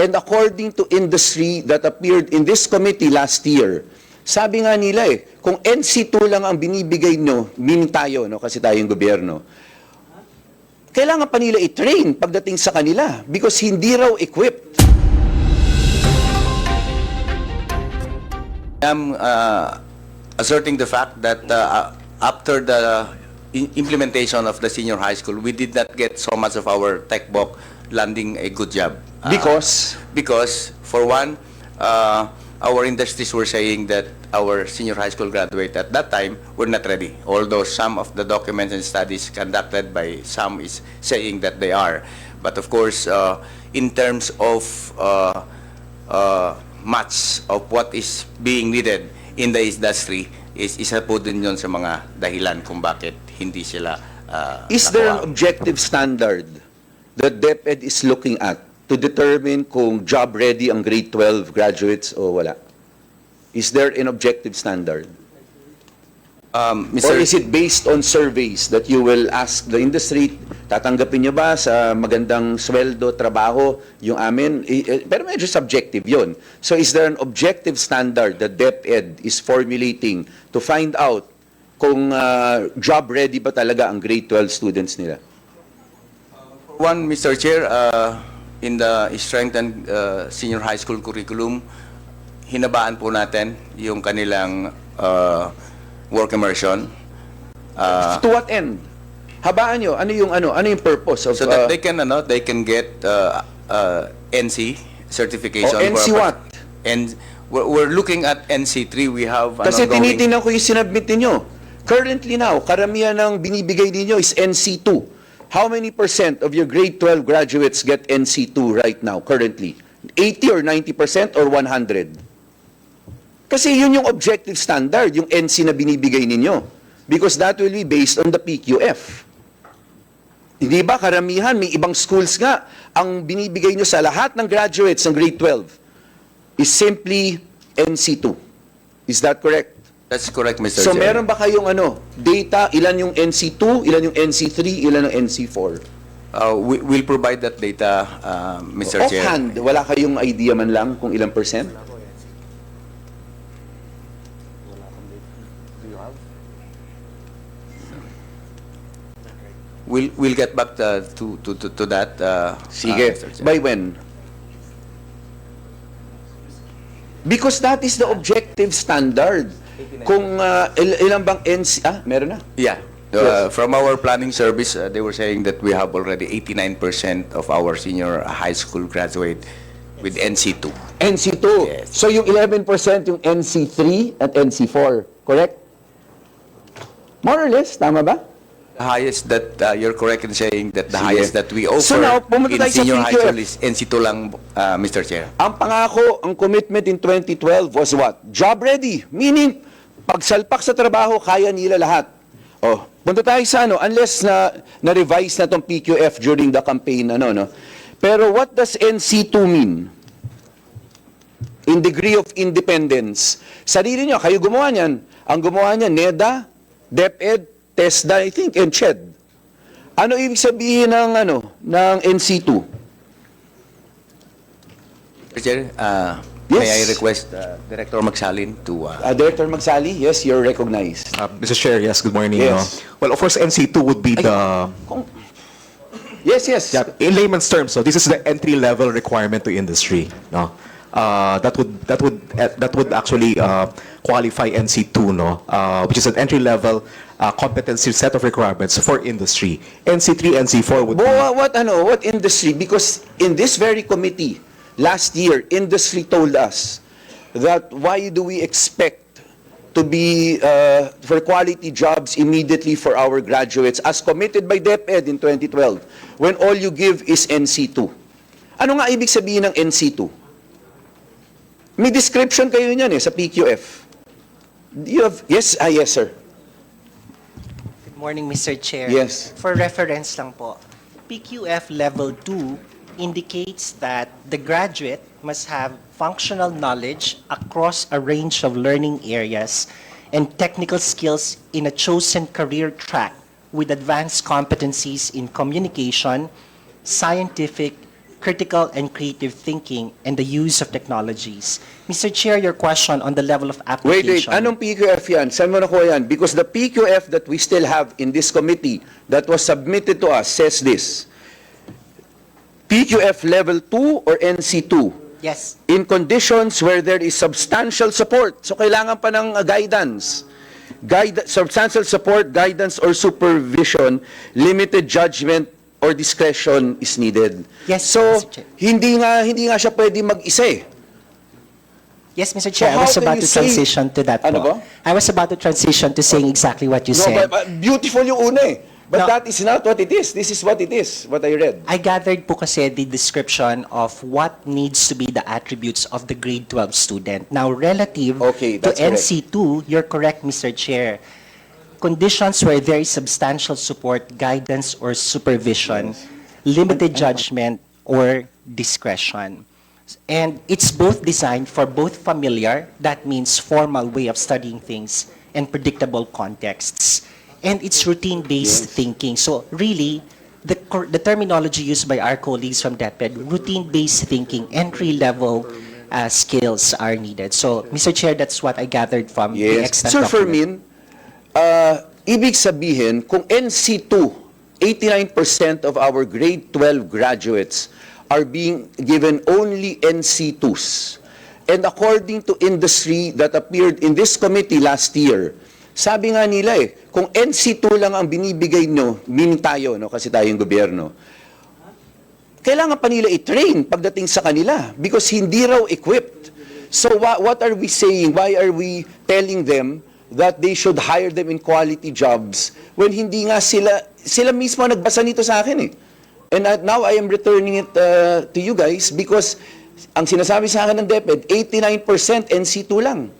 And according to industry that appeared in this committee last year, sabi nga nila eh, kung NC2 lang ang binibigay nyo, meaning tayo, no, kasi tayong gobyerno, kailangan pa nila i-train pagdating sa kanila because hindi raw equipped. I'm uh, asserting the fact that uh, after the i- implementation of the senior high school, we did not get so much of our tech book landing a good job. Uh, Because? because for one, uh, our industries were saying that our senior high school graduate at that time were not ready. Although some of the documents and studies conducted by some is saying that they are. But of course, uh, in terms of uh, uh, much of what is being needed in the industry is isa po din yun sa mga dahilan kung bakit hindi sila uh, Is there an nakuha. objective standard that DepEd is looking at to determine kung job ready ang grade 12 graduates o wala? Is there an objective standard? Um, Or Mr. is it based on surveys that you will ask the industry, tatanggapin nyo ba sa magandang sweldo, trabaho, yung amin? Eh, Pero medyo subjective yon. So is there an objective standard that DepEd is formulating to find out kung ah, job ready ba talaga ang grade 12 students nila? One, Mr. Chair, uh, in the strengthened uh, senior high school curriculum, hinabaan po natin yung kanilang uh, work immersion. Uh, to what end? Habaan nyo, ano yung ano, ano yung purpose of so uh, that they can ano, they can get uh, uh, NC certification. Oh, NC what? And we're, we're looking at NC3. We have an Kasi ongoing- tinitingnan ko yung sinabmit ninyo. Currently now, karamihan ng binibigay ninyo is NC2. How many percent of your grade 12 graduates get NC2 right now, currently? 80 or 90 percent or 100? Kasi yun yung objective standard, yung NC na binibigay ninyo. Because that will be based on the PQF. Hindi ba karamihan, may ibang schools nga, ang binibigay nyo sa lahat ng graduates ng grade 12 is simply NC2. Is that correct? That's correct, Mr. So Chair. meron ba kayong ano, data, ilan yung NC2, ilan yung NC3, ilan yung NC4? Uh, we, we'll provide that data, uh, Mr. Chair. Offhand, wala kayong idea man lang kung ilang percent? We'll, we'll get back uh, to, to, to, to that. Uh, Sige. uh, Mr. Chair. By when? Because that is the objective standard. Kung uh, il- ilan bang NC... Ah, meron na? Yeah. Uh, From our planning service, uh, they were saying that we have already 89% of our senior high school graduate with NC2. NC2. Yes. So yung 11% yung NC3 at NC4. Correct? More or less, tama ba? The highest that, uh, you're correct in saying that the Sige. highest that we offer So now, pumunta in tayo sa senior high school is NC2 lang, uh, Mr. Chair. Ang pangako, ang commitment in 2012 was what? Job ready. Meaning, pagsalpak sa trabaho, kaya nila lahat. Oh, punta tayo sa ano, unless na na-revise na tong PQF during the campaign, ano, no? Pero what does NC2 mean? In degree of independence. Sarili nyo, kayo gumawa niyan. Ang gumawa niyan, NEDA, DepEd, TESDA, I think, and CHED. Ano ibig sabihin ng, ano, ng NC2? Mr. Chair, uh, Yes. may I request uh, Director Magsalin to uh, Uh, Director Magsali, yes, you're recognized. Uh, Mr. Chair, yes, good morning. Yes. no? Well, of course, NC2 would be the, Kung- Yes, yes. yeah, in layman's terms, so this is the entry-level requirement to industry. No? Uh, that would that would uh, that would actually uh, qualify NC2, no, uh, which is an entry-level uh, competency set of requirements for industry. NC3, NC4 would But be what, what, ano, what industry? Because in this very committee, last year, industry told us that why do we expect to be uh, for quality jobs immediately for our graduates as committed by DepEd in 2012 when all you give is NC2? Ano nga ibig sabihin ng NC2? May description kayo niyan eh sa PQF. You have, yes, ah, yes sir. Good morning, Mr. Chair. Yes. For reference lang po, PQF Level 2 indicates that the graduate must have functional knowledge across a range of learning areas and technical skills in a chosen career track with advanced competencies in communication, scientific, critical and creative thinking, and the use of technologies. Mr. Chair, your question on the level of Wait, wait. application. Anong PQF yan? Saan mo nakuha yan? Because the PQF that we still have in this committee that was submitted to us says this. PQF level 2 or NC2 Yes. in conditions where there is substantial support. So kailangan pa ng uh, guidance. Guide, substantial support, guidance, or supervision, limited judgment or discretion is needed. Yes, So, Mr. Chair. hindi nga hindi nga siya pwede mag-isa eh. Yes, Mr. Chair, I how was can about you to say- transition to that Ano po. ba? I was about to transition to saying exactly what you No, said. but, but beautiful yung una eh. But No. that is not what it is. This is what it is, what I read. I gathered po kasi the description of what needs to be the attributes of the grade 12 student. Now, relative Okay, to correct. NC2, you're correct, Mr. Chair. Conditions where there is substantial support, guidance, or supervision, limited judgment, or discretion. And it's both designed for both familiar, that means formal way of studying things, and predictable contexts. And it's routine-based thinking. So really, the, the terminology used by our colleagues from DepEd, routine-based thinking, entry-level uh, skills are needed. So, Mr. Chair, that's what I gathered from the Yes. extant Sir document. Fermin, uh, ibig sabihin, kung NC2, 89% of our grade 12 graduates are being given only NC2s. And according to industry that appeared in this committee last year, sabi nga nila eh, kung NC2 lang ang binibigay nyo, meaning tayo, no, kasi tayong gobyerno, kailangan pa nila i-train pagdating sa kanila because hindi raw equipped. So wha- what are we saying? Why are we telling them that they should hire them in quality jobs when hindi nga sila, sila mismo nagbasa nito sa akin eh. And uh, now I am returning it uh, to you guys because ang sinasabi sa akin ng DepEd, 89% NC2 lang.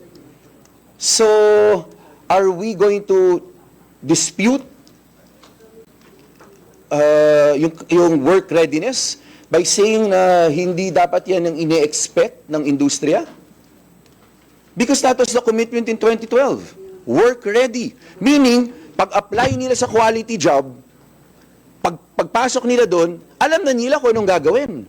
So, are we going to dispute uh, yung, yung work readiness by saying na hindi dapat yan ang ine-expect ng industriya? Because that was the commitment in 2012. Work ready. Meaning, pag-apply nila sa quality job, pag, pagpasok nila doon, alam na nila kung anong gagawin.